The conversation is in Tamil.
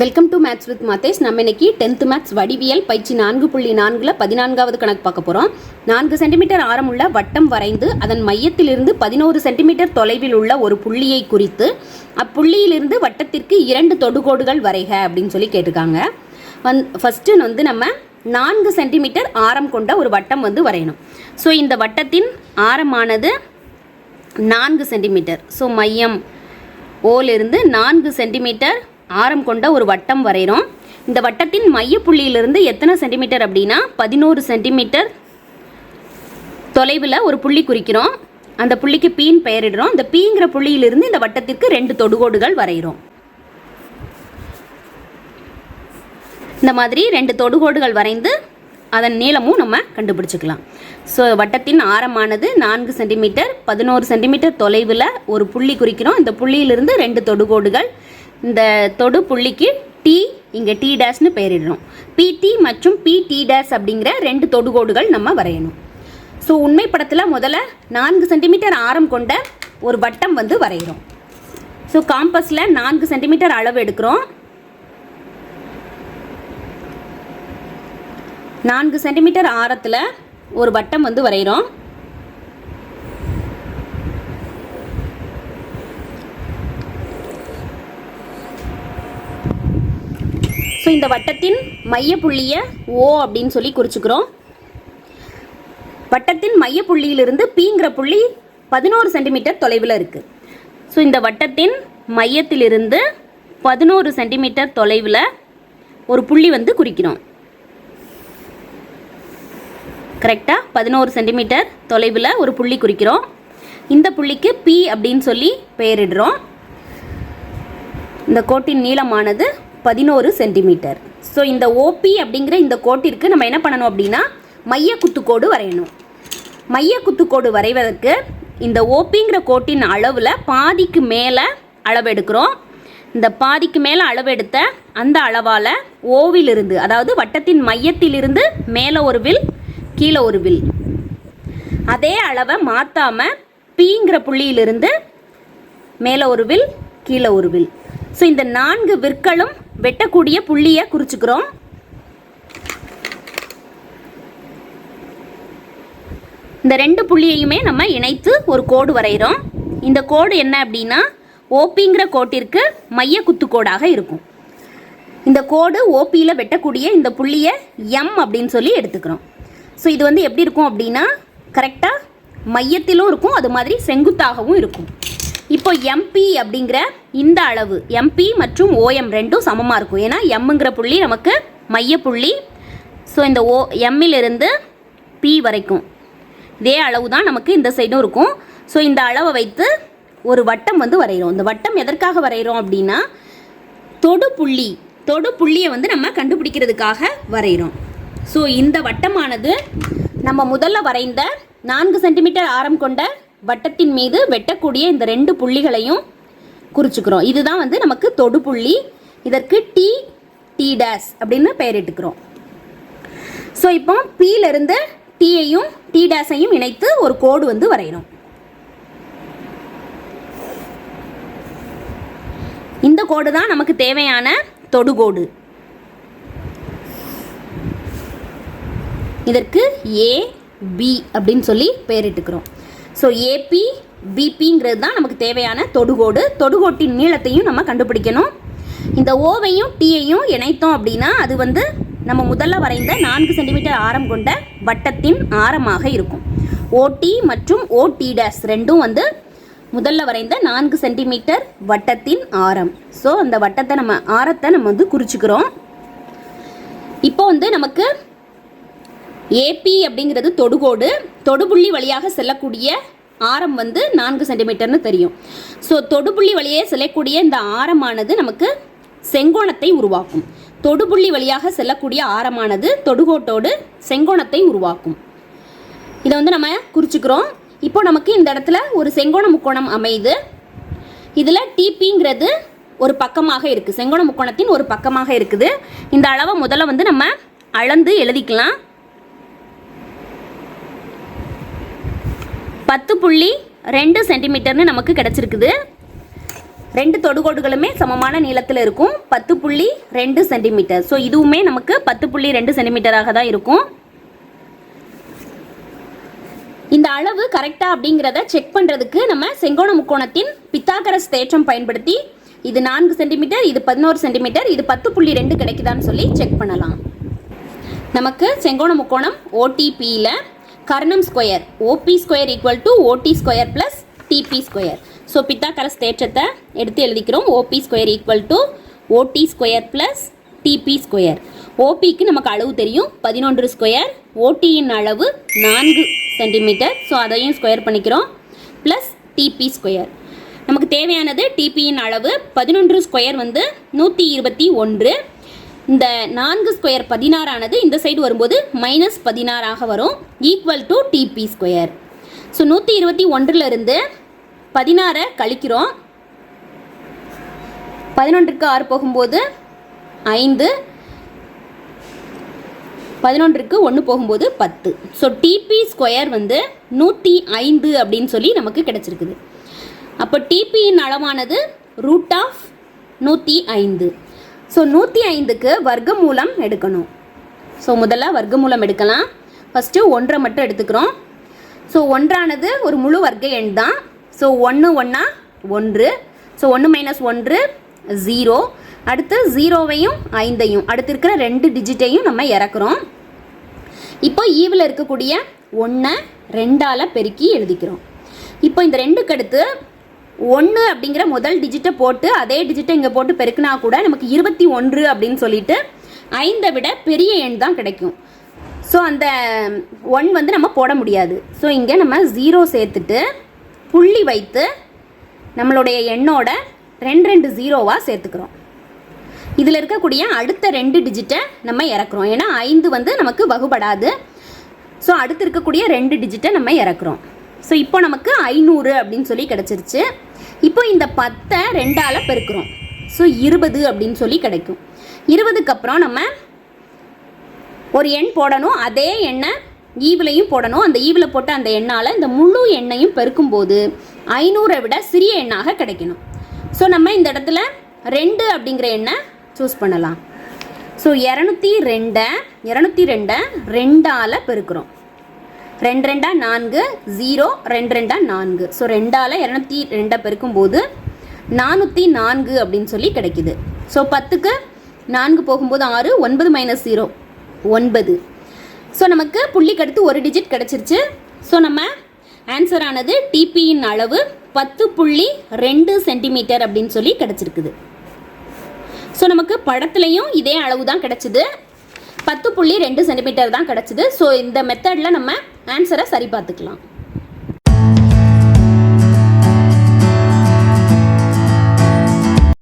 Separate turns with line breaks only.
Welcome to maths with Mathes நம்ம இன்னைக்கு டென்த் மேத்ஸ் வடிவியல் பயிற்சி நான்கு புள்ளி நான்கில் பதினான்காவது கணக்கு பார்க்க போகிறோம் நான்கு சென்டிமீட்டர் ஆரமுள்ள வட்டம் வரைந்து அதன் மையத்திலிருந்து பதினோரு சென்டிமீட்டர் தொலைவில் உள்ள ஒரு புள்ளியை குறித்து அப்புள்ளியிலிருந்து வட்டத்திற்கு இரண்டு தொடுகோடுகள் வரைக அப்படின்னு சொல்லி கேட்டிருக்காங்க. வந் ஃபஸ்ட்டு வந்து நம்ம நான்கு சென்டிமீட்டர் ஆரம் கொண்ட ஒரு வட்டம் வந்து வரையணும். ஸோ இந்த வட்டத்தின் ஆரமானது நான்கு சென்டிமீட்டர் ஸோ மையம் ஓலிருந்து நான்கு சென்டிமீட்டர் ஆரம் கொண்ட ஒரு வட்டம் வரைகிறோம் இந்த வட்டத்தின் மையப்புள்ளியிலிருந்து எத்தனை சென்டிமீட்டர் அப்படின்னா பதினோரு சென்டிமீட்டர் தொலைவில் ஒரு புள்ளி குறிக்கிறோம். அந்த புள்ளிக்கு பீன் பெயரிடுறோம். இந்த பீங்கிற புள்ளியிலிருந்து இந்த வட்டத்திற்கு ரெண்டு தொடுகோடுகள் வரைகிறோம் இந்த மாதிரி ரெண்டு தொடுகோடுகள் வரைந்து அதன் நீளமும் நம்ம கண்டுபிடிச்சிக்கலாம். ஸோ வட்டத்தின் ஆரமானது நான்கு சென்டிமீட்டர் பதினோரு சென்டிமீட்டர் தொலைவில் ஒரு புள்ளி குறிக்கிறோம். இந்த புள்ளியிலிருந்து ரெண்டு தொடுகோடுகள் இந்த தொடு புள்ளிக்கு டி இங்கே டி டேஷ்னு பெயரிடுறோம் பிடி மற்றும் பிடி டேஷ் அப்படிங்கிற ரெண்டு தொடுகோடுகள் நம்ம வரையணும். ஸோ உண்மை படத்தில் முதல்ல நான்கு சென்டிமீட்டர் ஆரம் கொண்ட ஒரு வட்டம் வந்து வரைகிறோம். ஸோ காம்பஸில் நான்கு சென்டிமீட்டர் அளவு எடுக்கிறோம். நான்கு சென்டிமீட்டர் ஆரத்தில் ஒரு வட்டம் வந்து வரைகிறோம். ஸோ இந்த வட்டத்தின் மையப்புள்ளியை ஓ அப்படின்னு சொல்லி குறிச்சுக்கிறோம். வட்டத்தின் மையப்புள்ளியிலிருந்து பீங்கிற புள்ளி பதினோரு சென்டிமீட்டர் தொலைவில் இருக்குது ஸோ இந்த வட்டத்தின் மையத்திலிருந்து பதினோரு சென்டிமீட்டர் தொலைவில் ஒரு புள்ளி வந்து குறிக்கிறோம். கரெக்டாக பதினோரு சென்டிமீட்டர் தொலைவில் ஒரு புள்ளி குறிக்கிறோம். இந்த புள்ளிக்கு பி அப்படின்னு சொல்லி பெயரிடுறோம். இந்த கோட்டின் நீளமானது பதினோரு சென்டிமீட்டர். ஸோ இந்த ஓபி அப்படிங்கிற இந்த கோட்டிற்கு நம்ம என்ன பண்ணணும் அப்படின்னா மைய குத்துக்கோடு வரையணும். மைய குத்துக்கோடு வரைவதற்கு இந்த ஓபிங்கிற கோட்டின் அளவில் பாதிக்கு மேலே அளவு எடுக்கிறோம். இந்த பாதிக்கு மேலே அளவெடுத்த அந்த அளவால் ஓவிலிருந்து அதாவது வட்டத்தின் மையத்திலிருந்து மேலே ஒரு வில் கீழே ஒரு வில். அதே அளவை மாற்றாமல் பீங்கிற புள்ளியிலிருந்து மேலே ஒரு வில் கீழே ஒரு வில். ஸோ இந்த நான்கு விற்களும் வெட்டக்கூடிய புள்ளியை குறிச்சுக்கிறோம். இந்த ரெண்டு புள்ளியையுமே நம்ம இணைத்து ஒரு கோடு வரைகிறோம். இந்த கோடு என்ன அப்படின்னா ஓபிங்கிற கோட்டிற்கு மைய குத்துக்கோடாக இருக்கும். இந்த கோடு ஓபியில் வெட்டக்கூடிய இந்த புள்ளியை எம் அப்படின்னு சொல்லி எடுத்துக்கிறோம். ஸோ இது வந்து எப்படி இருக்கும் அப்படின்னா கரெக்டாக மையத்திலும் இருக்கும் அது மாதிரி செங்குத்தாகவும் இருக்கும். இப்போ எம்பி அப்படிங்கிற இந்த அளவு எம்பி மற்றும் ஓஎம் ரெண்டும் சமமாக இருக்கும். ஏன்னா எம்முங்கிற புள்ளி நமக்கு மையப்புள்ளி ஸோ இந்த ஓ எம்மிலிருந்து பி வரைக்கும். இதே அளவு தான் நமக்கு இந்த சைடும் இருக்கும். ஸோ இந்த அளவை வைத்து ஒரு வட்டம் வந்து வரைகிறோம். இந்த வட்டம் எதற்காக வரைகிறோம் அப்படின்னா தொடு புள்ளி தொடு புள்ளியை வந்து நம்ம கண்டுபிடிக்கிறதுக்காக வரைகிறோம். ஸோ இந்த வட்டமானது நம்ம முதல்ல வரைந்த நான்கு சென்டிமீட்டர் ஆரம் கொண்ட வட்டத்தின் மீது வெட்டக்கூடிய இந்த ரெண்டு புள்ளிகளையும் குறிச்சுக்கிறோம். இதுதான் வந்து நமக்கு தொடு புள்ளி. இதற்கு டி டி டேஸ் அப்படின்னு பெயரிட்டுக்கிறோம் ஸோ இப்போ பீலேருந்து டீயையும் டி டேஸையும் இணைத்து ஒரு கோடு வந்து வரையணும். இந்த கோடு தான் நமக்கு தேவையான தொடுகோடு இதற்கு ஏ பி அப்படின்னு சொல்லி பெயரிட்டுக்கிறோம் ஸோ ஏபி பிபிங்கிறது தான் நமக்கு தேவையான தொடுகோடு. தொடுகோட்டின் நீளத்தையும் நம்ம கண்டுபிடிக்கணும். இந்த ஓவையும் டீயையும் இணைத்தோம் அப்படின்னா அது வந்து நம்ம முதல்ல வரைந்த நான்கு சென்டிமீட்டர் ஆரம் கொண்ட வட்டத்தின் ஆரமாக இருக்கும். ஓடி மற்றும் ஓடி டேஸ் ரெண்டும் வந்து முதல்ல வரைந்த நான்கு சென்டிமீட்டர் வட்டத்தின் ஆரம். ஸோ அந்த வட்டத்தை நம்ம ஆரத்தை நம்ம வந்து குறிச்சிக்கிறோம். இப்போ வந்து நமக்கு ஏபி அப்படிங்கிறது தொடுகோடு தொடுபுள்ளி வழியாக செல்லக்கூடிய ஆரம் வந்து நான்கு சென்டிமீட்டர்னு தெரியும். ஸோ தொடுபுள்ளி வழியே செல்லக்கூடிய இந்த ஆரமானது நமக்கு செங்கோணத்தை உருவாக்கும். தொடுபுள்ளி வழியாக செல்லக்கூடிய ஆரமானது தொடுகோட்டோடு செங்கோணத்தை உருவாக்கும். இதை வந்து நம்ம குறிச்சுக்கிறோம். இப்போ நமக்கு இந்த இடத்துல ஒரு செங்கோண முக்கோணம் அமையுது. இதில் டிபிங்கிறது ஒரு பக்கமாக இருக்குது செங்கோண முக்கோணத்தின் ஒரு பக்கமாக இருக்குது. இந்த அளவை முதல்ல வந்து நம்ம அளந்து எழுதிக்கலாம். பத்து புள்ளி ரெண்டு சென்டிமீட்டர்னு நமக்கு கிடச்சிருக்குது. ரெண்டு தொடுகோடுகளுமே சமமான நீளத்தில் இருக்கும். பத்து புள்ளி ரெண்டு சென்டிமீட்டர். ஸோ இதுவுமே நமக்கு பத்து புள்ளி ரெண்டு சென்டிமீட்டராக தான் இருக்கும். இந்த அளவு கரெக்டாக அப்படிங்கிறத செக் பண்ணுறதுக்கு நம்ம செங்கோண முக்கோணத்தின் பித்தாகரஸ் தேற்றம் பயன்படுத்தி இது நான்கு சென்டிமீட்டர் இது பதினோரு சென்டிமீட்டர் இது பத்து புள்ளி ரெண்டு கிடைக்குதான்னு சொல்லி செக் பண்ணலாம். நமக்கு செங்கோண முக்கோணம் ஓடிபியில் கர்ணம் square OB square equal to OD square plus DB square. So Pythagoras தேற்றத்தை எடுத்து எழுதிக்கிறோம். OB square equal to OD square plus DB square. ஓபிக்கு நமக்கு அளவு தெரியும். பதினொன்று ஸ்கொயர் ஓடியின் அளவு நான்கு சென்டிமீட்டர் ஸோ அதையும் ஸ்கொயர் பண்ணிக்கிறோம். Plus DB square. நமக்கு தேவையானது டிபியின் அளவு பதினொன்று ஸ்கொயர் வந்து நூற்றி இருபத்தி ஒன்று. இந்த நான்கு ஸ்கொயர் பதினாறானது இந்த சைடு வரும்போது மைனஸ் பதினாறாக வரும் equal to DB square so நூற்றி இருபத்தி ஒன்றிலிருந்து பதினாறை கழிக்கிறோம். பதினொன்றுக்கு ஆறு போகும்போது ஐந்து. பதினொன்றுக்கு ஒன்று போகும்போது பத்து. ஸோ டிபி ஸ்கொயர் வந்து நூற்றி ஐந்து அப்படின்னு சொல்லி நமக்கு கிடச்சிருக்குது. அப்போ டிபியின் அளவானது ரூட் ஆஃப் நூற்றி ஐந்து. ஸோ நூற்றி ஐந்துக்கு வர்க்கமூலம் எடுக்கணும். ஸோ முதல்ல வர்க்கமூலம் எடுக்கலாம். ஃபஸ்ட்டு ஒன்றை மட்டும் எடுத்துக்கிறோம். ஸோ ஒன்றானது ஒரு முழு வர்க்க எண் தான். ஸோ ஒன்று ஒன்றா ஒன்று. ஸோ ஒன்று மைனஸ் ஒன்று ஜீரோ அடுத்து ஜீரோவையும் ஐந்தையும். அடுத்து இருக்கிற ரெண்டு டிஜிட்டையும் நம்ம இறக்குறோம். இப்போ ஈவில் இருக்கக்கூடிய ஒன்றை ரெண்டால் பெருக்கி எழுதிக்கிறோம். இப்போ இந்த ரெண்டுக்கு அடுத்து ஒன்று அப்படிங்கிற முதல் டிஜிட்டை போட்டு அதே டிஜிட்டை இங்கே போட்டு பெருக்கினா கூட நமக்கு இருபத்தி ஒன்று அப்படின்னு சொல்லிட்டு ஐந்தை விட பெரிய எண் தான் கிடைக்கும். ஸோ அந்த ஒன் வந்து நம்ம போட முடியாது. ஸோ இங்கே நம்ம ஜீரோ சேர்த்துட்டு புள்ளி வைத்து நம்மளுடைய எண்ணோட ரெண்டு ரெண்டு ஜீரோவாக சேர்த்துக்கிறோம். இதில் இருக்கக்கூடிய அடுத்த ரெண்டு டிஜிட்டை நம்ம இறக்குறோம். ஏன்னா ஐந்து வந்து நமக்கு வகுபடாது. ஸோ அடுத்து இருக்கக்கூடிய ரெண்டு டிஜிட்டை நம்ம இறக்குறோம். ஸோ இப்போ நமக்கு ஐநூறு அப்படின்னு சொல்லி கிடச்சிருச்சு. இப்போ இந்த பத்தை ரெண்டால் பெருக்கிறோம். ஸோ இருபது அப்படின்னு சொல்லி கிடைக்கும். இருபதுக்கு அப்புறம் நம்ம ஒரு எண் போடணும். அதே எண்ணை ஈவிலையும் போடணும். அந்த ஈவில் போட்ட அந்த எண்ணால் இந்த முழு எண்ணையும் பெருக்கும்போது ஐநூறை விட சிறிய எண்ணாக கிடைக்கணும். ஸோ நம்ம இந்த இடத்துல ரெண்டு அப்படிங்கிற எண்ணை சூஸ் பண்ணலாம். ஸோ இரநூத்தி ரெண்டை இரநூத்தி ரெண்டை ரெண்டால் பெருக்கிறோம். ரெண்டு ரெண்டா நான்கு ஜீரோ ரெண்டு ரெண்டா நான்கு. ஸோ ரெண்டால் இரநூத்தி ரெண்டை பெருக்கும்போது நானூற்றி நான்கு அப்படின்னு சொல்லி கிடைக்கிது. ஸோ பத்துக்கு நான்கு போகும்போது ஆறு ஒன்பது மைனஸ் ஜீரோ ஒன்பது. ஸோ நமக்கு புள்ளிக்கு அடுத்து ஒரு டிஜிட் கிடச்சிருச்சு. ஸோ நம்ம ஆன்சர் ஆனது டிபியின் அளவு பத்து புள்ளி ரெண்டு சென்டிமீட்டர் அப்படின்னு சொல்லி கிடச்சிருக்குது. ஸோ நமக்கு படத்துலையும் இதே அளவு தான் கிடச்சிது. பத்து புள்ளி ரெண்டு சென்டிமீட்டர் தான் கிடச்சிது. ஸோ இந்த மெத்தடில் நம்ம ஆன்சரை சரி பார்த்துக்கலாம்.